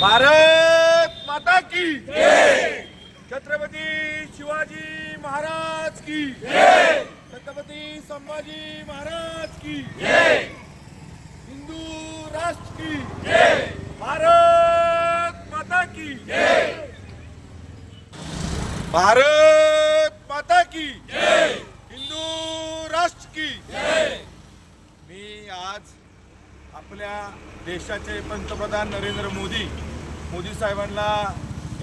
भारत माता की छत्रपती शिवाजी महाराज की छत्रपती संभाजी महाराज की हिंदू राष्ट्र की भारत माता की भारत माता की हिंदू राष्ट्र की। मी आज आपल्या देशाचे पंतप्रधान नरेंद्र मोदी मोदी साहेबांना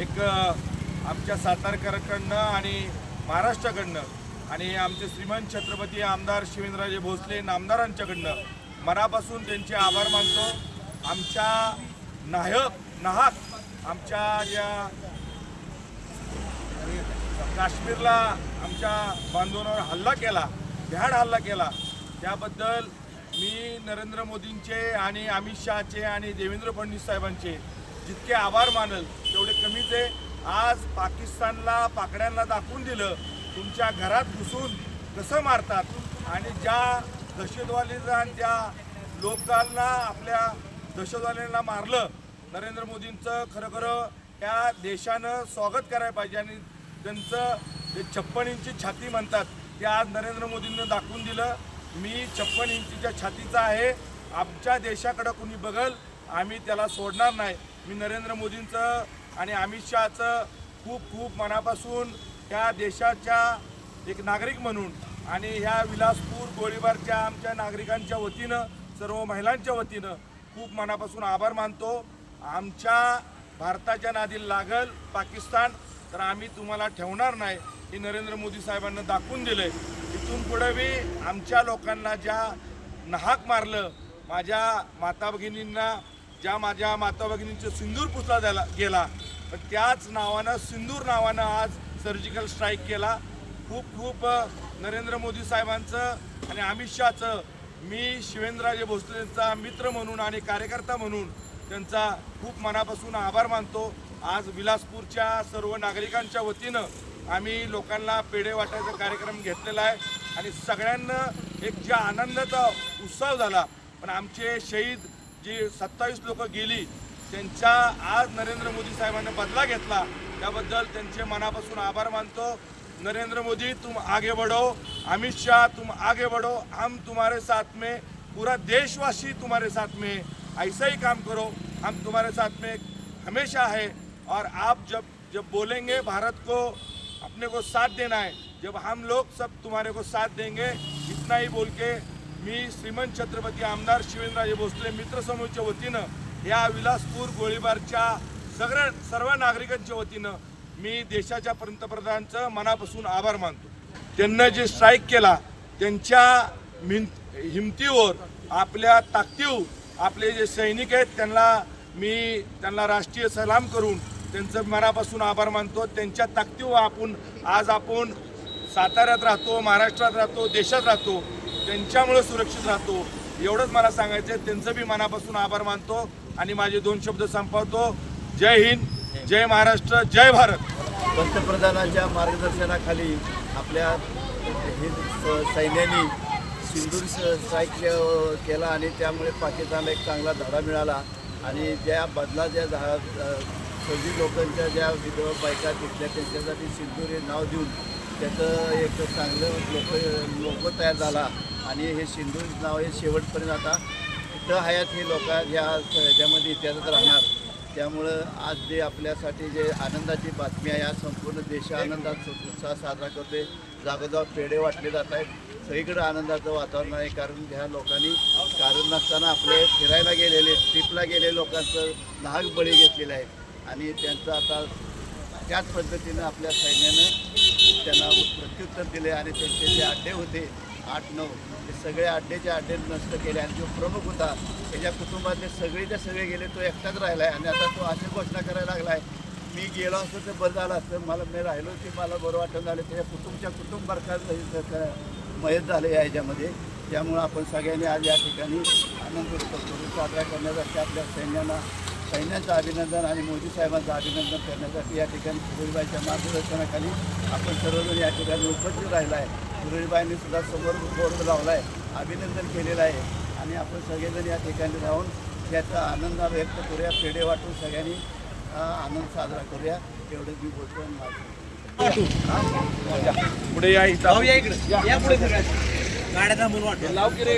एक आमच्या सातारकरांकडनं आणि महाराष्ट्राकडनं आणि आमचे श्रीमंत छत्रपती आमदार शिवेंद्रराजे भोसले नामदारांच्याकडनं मनापासून त्यांचे आभार मानतो. आमच्या नाहक नाहक आमच्या ज्या काश्मीरला आमच्या बांधवांवर हल्ला केला भ्याड हल्ला केला. त्याबद्दल मी नरेंद्र मोदींचे आणि अमित शहाचे आणि देवेंद्र फडणवीस साहेबांचे जितके आभार मानल तेवढे कमीच आहे. आज पाकिस्तानला पाकड्यांना दाखवून दिलं तुमच्या घरात घुसून कसं मारतात? आणि ज्या दहशतवादीचा ज्या लोकांना आपल्या दहशतवाद्यांना मारलं नरेंद्र मोदींचं खरं खरं त्या देशानं स्वागत करायला पाहिजे आणि त्यांचं जे छप्पन इंची छाती म्हणतात ते आज नरेंद्र मोदींनी दाखवून दिलं. मी छप्पन इंचीच्या छातीचा आहे. आमच्या देशाकडं कुणी बघल आम्ही त्याला सोडणार नाही. मी नरेंद्र मोदींचं आणि अमित शहाचं खूप खूप मनापासून त्या देशाच्या एक नागरिक म्हणून आणि ह्या विलासपूर गोळीबारच्या आमच्या नागरिकांच्या वतीनं सर्व महिलांच्या वतीनं खूप मनापासून आभार मानतो. आमच्या भारताच्या नादी लागल पाकिस्तान. तर आम्ही तुम्हाला ठेवणार नाही हे नरेंद्र मोदी साहेबांना दाखवून दिलं आहे इथून पुढे मी आमच्या लोकांना ज्या नाहक मारलं माझ्या माता भगिनींना ज्या माझ्या माता भगिनींचं सिंदूर पुसला द्याला गेला पण त्याच नावानं सिंदूर नावानं आज सर्जिकल स्ट्राईक केला. खूप खूप नरेंद्र मोदी साहेबांचं आणि अमित शहाचं मी शिवेंद्रराजे भोसलेंचा मित्र म्हणून आणि कार्यकर्ता म्हणून त्यांचा खूप मनापासून आभार मानतो. आज विलासपूरच्या सर्व नागरिकांच्या वतीनं आम्ही लोकांना पेढे वाटायचा कार्यक्रम घेतलेला आहे. आणि सगळ्यांना एक ज्या आनंदाचा उत्सव झाला. पण आमचे शहीद जी सत्तावीस लोक गेली त्यांचा आज नरेंद्र मोदी साहेबांनी बदला घेतला. त्याबद्दल त्यांचे मनापासून आभार मानतो. नरेंद्र मोदी तुम आगे बढ़ो. अमित शाह तुम आगे बढ़ो. हम तुम्हारे साथ में पूरा देशवासी तुम्हारे साथ में. ऐसा ही काम करो. हम तुम्हारे साथ में हमेशा है. और आप जब जब बोलेंगे भारत को अपने को साथ देना है जब हम लोग सब तुम्हारे को साथ देंगे इतना ही बोल के मी श्रीमंत छत्रपती आमदार शिवेंद्रराजे भोसले मित्र वतीनं या विलासपूर गोळीबारच्या सगळ्या सर्व नागरिकांच्या वतीनं मी देशाच्या पंतप्रधानांचं मनापासून आभार मानतो. त्यांना जे स्ट्राईक केला त्यांच्या मिन हिमतीवर आपल्या ताकदीवर आपले जे सैनिक आहेत त्यांना मी त्यांना राष्ट्रीय सलाम करून त्यांचं मनापासून आभार मानतो. त्यांच्या ताकदीवर आपण आज आपण साताऱ्यात राहतो महाराष्ट्रात राहतो देशात राहतो त्यांच्यामुळं सुरक्षित राहतो. एवढंच मला सांगायचं आहे त्यांचं बी मनापासून आभार मानतो आणि माझे दोन शब्द संपवतो. जय हिंद जय महाराष्ट्र जय भारत. पंतप्रधानांच्या मार्गदर्शनाखाली आपल्या हे स- सैन्याने सिंदूर स्ट्राईक केला आणि त्यामुळे पाकिस्तानला एक चांगला धडा मिळाला. आणि ज्या बदला ज्या झा सजी लोकांच्या ज्या विधवा बायका तिथल्या त्यांच्यासाठी सिंदूर हे नाव देऊन त्याचं एक चांगलं लोक लोक तयार झाला. आणि हे सिंदूर नाव हे शेवटपर्यंत आता इथं हयात हे लोक ह्या ह्याच्यामध्ये इतिहासात राहणार. त्यामुळं आज जे आपल्यासाठी जे आनंदाची बातमी आहे आज संपूर्ण देश आनंदात उत्साह साजरा करते जागोजाग पेढे वाटले जात आहेत. सगळीकडे आनंदाचं वातावरण आहे कारण ह्या लोकांनी कारण नसताना आपले फिरायला गेलेले ट्रिपला गेले लोकांचं नाग बळी घेतलेलं आहे. आणि त्यांचं आता त्याच पद्धतीनं आपल्या सैन्यानं त्यांना प्रत्युत्तर दिले आणि त्यांचे जे अड्डे होते आठ नऊ ते सगळे अड्डेचे अड्डे नष्ट केले आणि जो प्रमुख होता त्याच्या कुटुंबातले सगळेच्या सगळे गेले तो एकटाच राहिला आहे आणि आता तो अशी घोषणा करायला लागला आहे मी गेलो असतो तर बरं झालं असतं मला मी राहिलो की मला बरं वाटत झालं त्याच्या कुटुंबच्या कुटुंब बरकार मयत झाले या ह्याच्यामध्ये. त्यामुळं आपण सगळ्यांनी आज या ठिकाणी आनंद उत्सव साजरा करण्यासाठी आपल्या सैन्यांना सैन्याचं अभिनंदन आणि मोदी साहेबांचं अभिनंदन करण्यासाठी या ठिकाणी सुरळीबाईच्या मार्गदर्शनाखाली आपण सर्वजण या ठिकाणी उपस्थित राहिला आहे. सुरळीबाईंनी सुद्धा समोर बोर्ड लावला आहे अभिनंदन केलेलं आहे. आणि आपण सगळेजण या ठिकाणी राहून त्याचा आनंद व्यक्त करूया पेढे वाटून सगळ्यांनी आनंद साजरा करूया. एवढंच मी बोलतो आणि माझं पुढे या इथं. या इकडे. या पुढे सगळ्या गाड्या थांबून वाटतो लाव की रे.